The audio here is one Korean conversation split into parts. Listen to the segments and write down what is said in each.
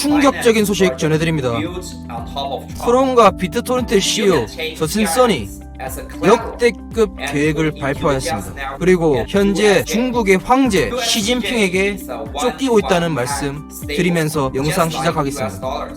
충격적인 소식 전해드립니다. 트론과 비트토렌트 CEO 저슨 써니 역대급 계획을 발표하였습니다. 그리고 현재 중국의 황제 시진핑에게 쫓기고 있다는 말씀 드리면서 영상 시작하겠습니다.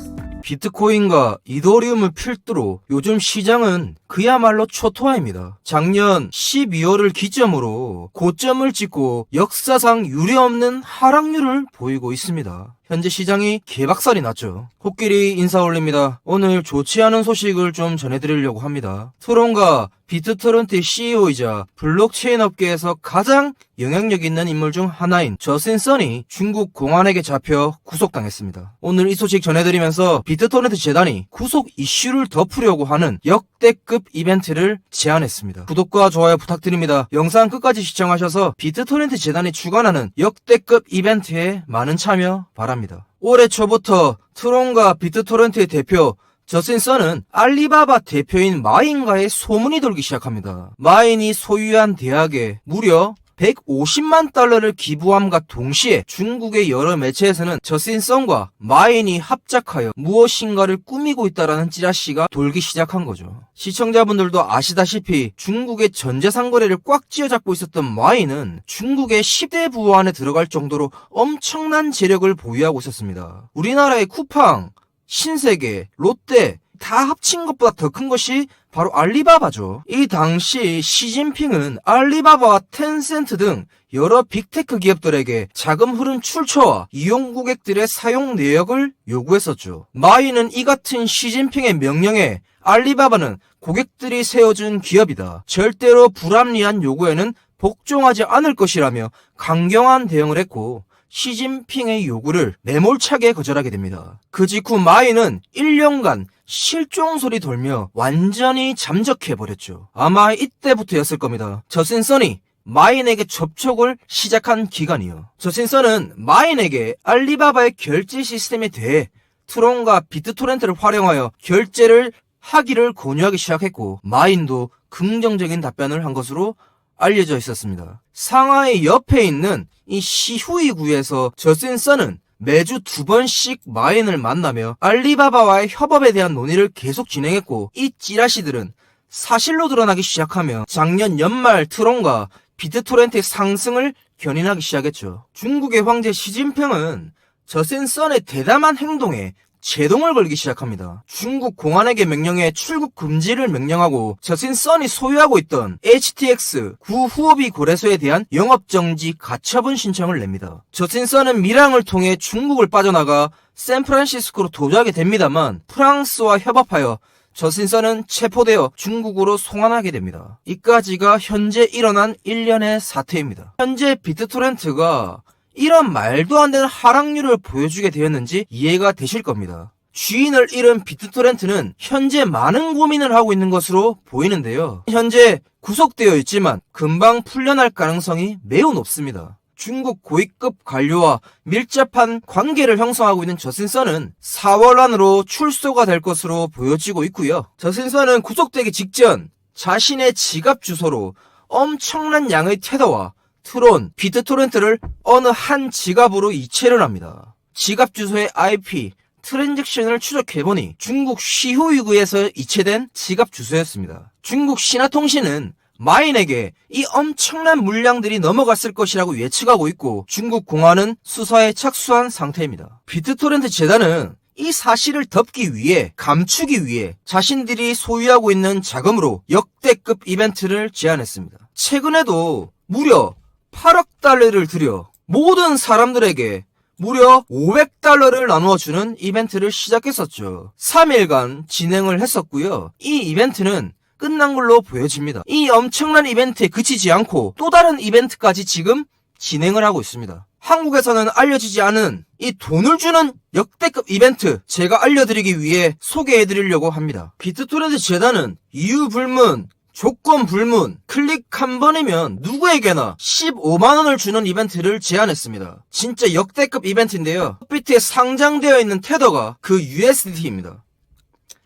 비트코인과 이더리움을 필두로 요즘 시장은 그야말로 초토화입니다. 작년 12월을 기점으로 고점을 찍고 역사상 유례없는 하락률을 보이고 있습니다. 현재 시장이 개박살이 났죠. 코끼리 인사 올립니다. 오늘 좋지 않은 소식을 좀 전해드리려고 합니다. 트론과 비트토렌트 CEO이자 블록체인 업계에서 가장 영향력 있는 인물 중 하나인 저슨 써니 중국 공안에게 잡혀 구속당했습니다. 오늘 이 소식 전해드리면서 비트토렌트 재단이 구속 이슈를 덮으려고 하는 역대급 이벤트를 제안했습니다. 구독과 좋아요 부탁드립니다. 영상 끝까지 시청하셔서 비트토렌트 재단이 주관하는 역대급 이벤트에 많은 참여 바랍니다. 올해 초부터 트론과 비트토렌트의 대표 저슨 써는 알리바바 대표인 마인과의 소문이 돌기 시작합니다. 마인이 소유한 대학에 무려 150만 달러를 기부함과 동시에 중국의 여러 매체에서는 저신 썬과 마인이 합작하여 무엇인가를 꾸미고 있다라는 찌라시가 돌기 시작한 거죠. 시청자분들도 아시다시피 중국의 전재산 거래를 꽉 쥐어잡고 있었던 마인은 중국의 10대 부호 안에 들어갈 정도로 엄청난 재력을 보유하고 있었습니다. 우리나라의 쿠팡, 신세계, 롯데 다 합친 것보다 더 큰 것이 바로 알리바바죠. 이 당시 시진핑은 알리바바와 텐센트 등 여러 빅테크 기업들에게 자금 흐름 출처와 이용 고객들의 사용 내역을 요구했었죠. 마이는 이 같은 시진핑의 명령에 알리바바는 고객들이 세워준 기업이다. 절대로 불합리한 요구에는 복종하지 않을 것이라며 강경한 대응을 했고 시진핑의 요구를 매몰차게 거절하게 됩니다. 그 직후 마이는 1년간 실종 소리 돌며 완전히 잠적해버렸죠. 아마 이때부터였을 겁니다. 저슨 써니 마인에게 접촉을 시작한 기간이요. 저신 써는 마인에게 알리바바의 결제 시스템에 대해 트론과 비트토렌트를 활용하여 결제를 하기를 권유하기 시작했고 마인도 긍정적인 답변을 한 것으로 알려져 있었습니다. 상하이 옆에 있는 이 시후이 구에서 저슨 써는 매주 두 번씩 마인을 만나며 알리바바와의 협업에 대한 논의를 계속 진행했고 이 찌라시들은 사실로 드러나기 시작하며 작년 연말 트론과 비트토렌트의 상승을 견인하기 시작했죠. 중국의 황제 시진핑은 저센 선의 대담한 행동에 제동을 걸기 시작합니다. 중국 공안에게 명령해 출국 금지를 명령하고 저신 선이 소유하고 있던 HTX 구후오비 거래소에 대한 영업정지 가처분 신청을 냅니다. 저신 선은 미랑을 통해 중국을 빠져나가 샌프란시스코로 도주하게 됩니다만 프랑스와 협업하여 저신선은 체포되어 중국으로 송환하게 됩니다. 이까지가 현재 일어난 일련의 사태입니다. 현재 비트토렌트가 이런 말도 안 되는 하락률을 보여주게 되었는지 이해가 되실 겁니다. 주인을 잃은 비트토렌트는 현재 많은 고민을 하고 있는 것으로 보이는데요. 현재 구속되어 있지만 금방 풀려날 가능성이 매우 높습니다. 중국 고위급 관료와 밀접한 관계를 형성하고 있는 저신선은 4월 안으로 출소가 될 것으로 보여지고 있고요. 저신선은 구속되기 직전 자신의 지갑 주소로 엄청난 양의 테더와 트론, 비트토렌트를 어느 한 지갑으로 이체를 합니다. 지갑 주소의 IP, 트랜잭션을 추적해보니 중국 시후이구에서 이체된 지갑 주소였습니다. 중국 신화통신은 마인에게 이 엄청난 물량들이 넘어갔을 것이라고 예측하고 있고 중국 공안은 수사에 착수한 상태입니다. 비트토렌트 재단은 이 사실을 덮기 위해 감추기 위해 자신들이 소유하고 있는 자금으로 역대급 이벤트를 제안했습니다. 최근에도 무려 8억 달러를 들여 모든 사람들에게 무려 500달러를 나누어주는 이벤트를 시작했었죠. 3일간 진행을 했었고요. 이 이벤트는 끝난 걸로 보여집니다. 이 엄청난 이벤트에 그치지 않고 또 다른 이벤트까지 지금 진행을 하고 있습니다. 한국에서는 알려지지 않은 이 돈을 주는 역대급 이벤트 제가 알려드리기 위해 소개해드리려고 합니다. 비트토렌트 재단은 이유 불문, 조건 불문, 클릭 한 번이면 누구에게나 15만원을 주는 이벤트를 제안했습니다. 진짜 역대급 이벤트인데요. 비트에 상장되어 있는 테더가 그 USDT입니다.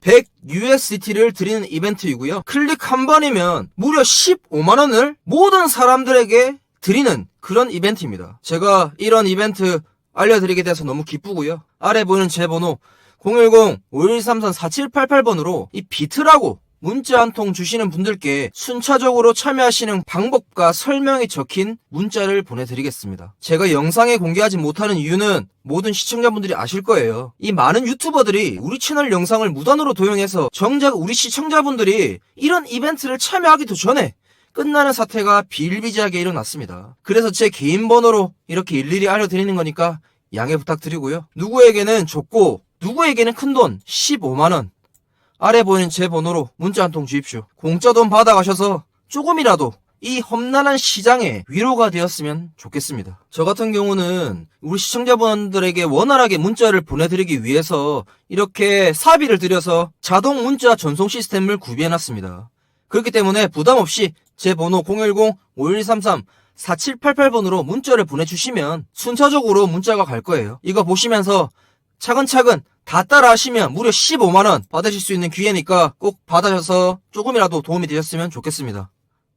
100 USDT를 드리는 이벤트이고요. 클릭 한 번이면 무려 15만원을 모든 사람들에게 드리는 그런 이벤트입니다. 제가 이런 이벤트 알려드리게 돼서 너무 기쁘고요. 아래 보이는 제 번호 010-5133-4788번으로 이 비트라고 문자 한 통 주시는 분들께 순차적으로 참여하시는 방법과 설명이 적힌 문자를 보내드리겠습니다. 제가 영상에 공개하지 못하는 이유는 모든 시청자분들이 아실 거예요. 이 많은 유튜버들이 우리 채널 영상을 무단으로 도용해서 정작 우리 시청자분들이 이런 이벤트를 참여하기도 전에 끝나는 사태가 비일비재하게 일어났습니다. 그래서 제 개인 번호로 이렇게 일일이 알려드리는 거니까 양해 부탁드리고요. 누구에게는 줬고 누구에게는 큰 돈 15만원 아래 보이는 제 번호로 문자 한 통 주십시오. 공짜 돈 받아가셔서 조금이라도 이 험난한 시장에 위로가 되었으면 좋겠습니다. 저 같은 경우는 우리 시청자분들에게 원활하게 문자를 보내드리기 위해서 이렇게 사비를 들여서 자동 문자 전송 시스템을 구비해놨습니다. 그렇기 때문에 부담 없이 제 번호 010-5133-4788번으로 문자를 보내주시면 순차적으로 문자가 갈 거예요. 이거 보시면서 차근차근 다 따라 하시면 무려 15만원 받으실 수 있는 기회니까 꼭 받으셔서 조금이라도 도움이 되셨으면 좋겠습니다.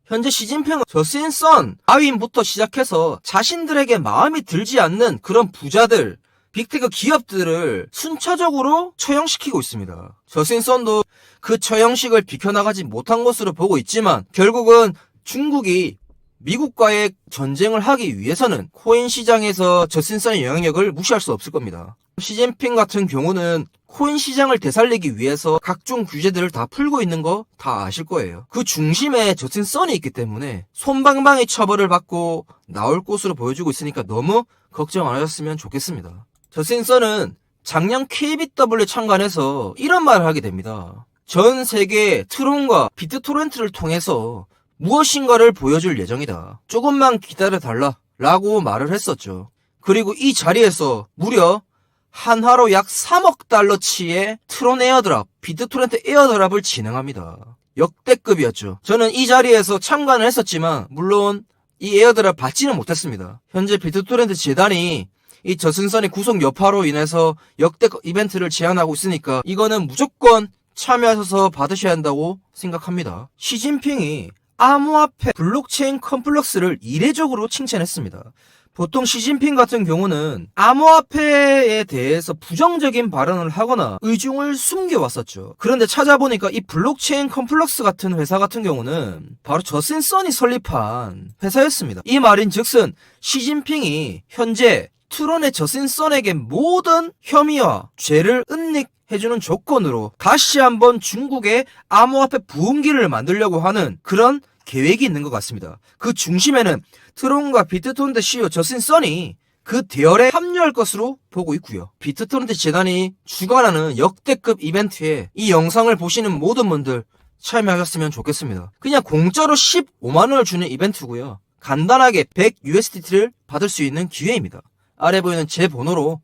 현재 시진핑은 저스인 선, 아윈부터 시작해서 자신들에게 마음이 들지 않는 그런 부자들, 빅테크 기업들을 순차적으로 처형시키고 있습니다. 저스인 선도 그 처형식을 비켜나가지 못한 것으로 보고 있지만 결국은 중국이 미국과의 전쟁을 하기 위해서는 코인 시장에서 저신선의 영향력을 무시할 수 없을 겁니다. 시진핑 같은 경우는 코인 시장을 되살리기 위해서 각종 규제들을 다 풀고 있는 거 다 아실 거예요. 그 중심에 저신선이 있기 때문에 손방망이 처벌을 받고 나올 곳으로 보여주고 있으니까 너무 걱정 안 하셨으면 좋겠습니다. 저신선은 작년 KBW 참관해서 이런 말을 하게 됩니다. 전 세계 트론과 비트토렌트를 통해서 무엇인가를 보여줄 예정이다. 조금만 기다려달라. 라고 말을 했었죠. 그리고 이 자리에서 무려 한화로 약 3억 달러치의 트론 에어드랍, 비트토렌트 에어드랍을 진행합니다. 역대급이었죠. 저는 이 자리에서 참관을 했었지만, 물론 이 에어드랍 받지는 못했습니다. 현재 비트토렌트 재단이 이 저승선의 구속 여파로 인해서 역대급 이벤트를 제안하고 있으니까 이거는 무조건 참여하셔서 받으셔야 한다고 생각합니다. 시진핑이 암호화폐 블록체인 컴플렉스를 이례적으로 칭찬했습니다. 보통 시진핑 같은 경우는 암호화폐에 대해서 부정적인 발언을 하거나 의중을 숨겨왔었죠. 그런데 찾아보니까 이 블록체인 컴플렉스 같은 회사 같은 경우는 바로 저슨 선이 설립한 회사였습니다. 이 말인 즉슨 시진핑이 현재 트론의 저슨 선에게 모든 혐의와 죄를 은닉 해주는 조건으로 다시 한번 중국의 암호화폐 부흥기를 만들려고 하는 그런 계획이 있는 것 같습니다. 그 중심에는 트론과 비트토렌트 CEO 저신 써니 그 대열에 합류할 것으로 보고 있고요. 비트토렌트 재단이 주관하는 역대급 이벤트에 이 영상을 보시는 모든 분들 참여하셨으면 좋겠습니다. 그냥 공짜로 15만 원을 주는 이벤트고요. 간단하게 100USDT를 받을 수 있는 기회입니다. 아래 보이는 제 번호로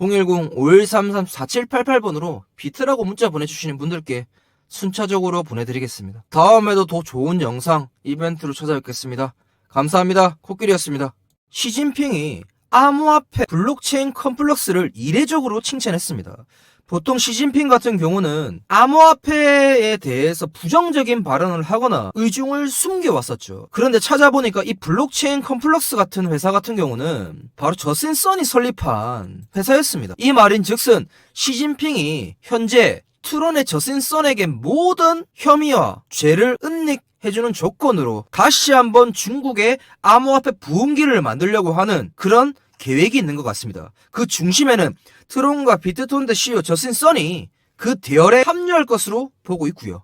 010-5133-4788번으로 비트라고 문자 보내주시는 분들께 순차적으로 보내드리겠습니다. 다음에도 더 좋은 영상, 이벤트로 찾아뵙겠습니다. 감사합니다. 코끼리였습니다. 시진핑이 암호화폐 블록체인 컴플렉스를 이례적으로 칭찬했습니다. 보통 시진핑 같은 경우는 암호화폐에 대해서 부정적인 발언을 하거나 의중을 숨겨왔었죠. 그런데 찾아보니까 이 블록체인 컴플렉스 같은 회사 같은 경우는 바로 저슨 선이 설립한 회사였습니다. 이 말인 즉슨 시진핑이 현재 트론의 저슨 선에게 모든 혐의와 죄를 은닉 해주는 조건으로 다시 한번 중국의 암호화폐 부흥기를 만들려고 하는 그런 계획이 있는 것 같습니다. 그 중심에는 트론과 비트토렌트 CEO 저슨 선이 그 대열에 합류할 것으로 보고 있고요.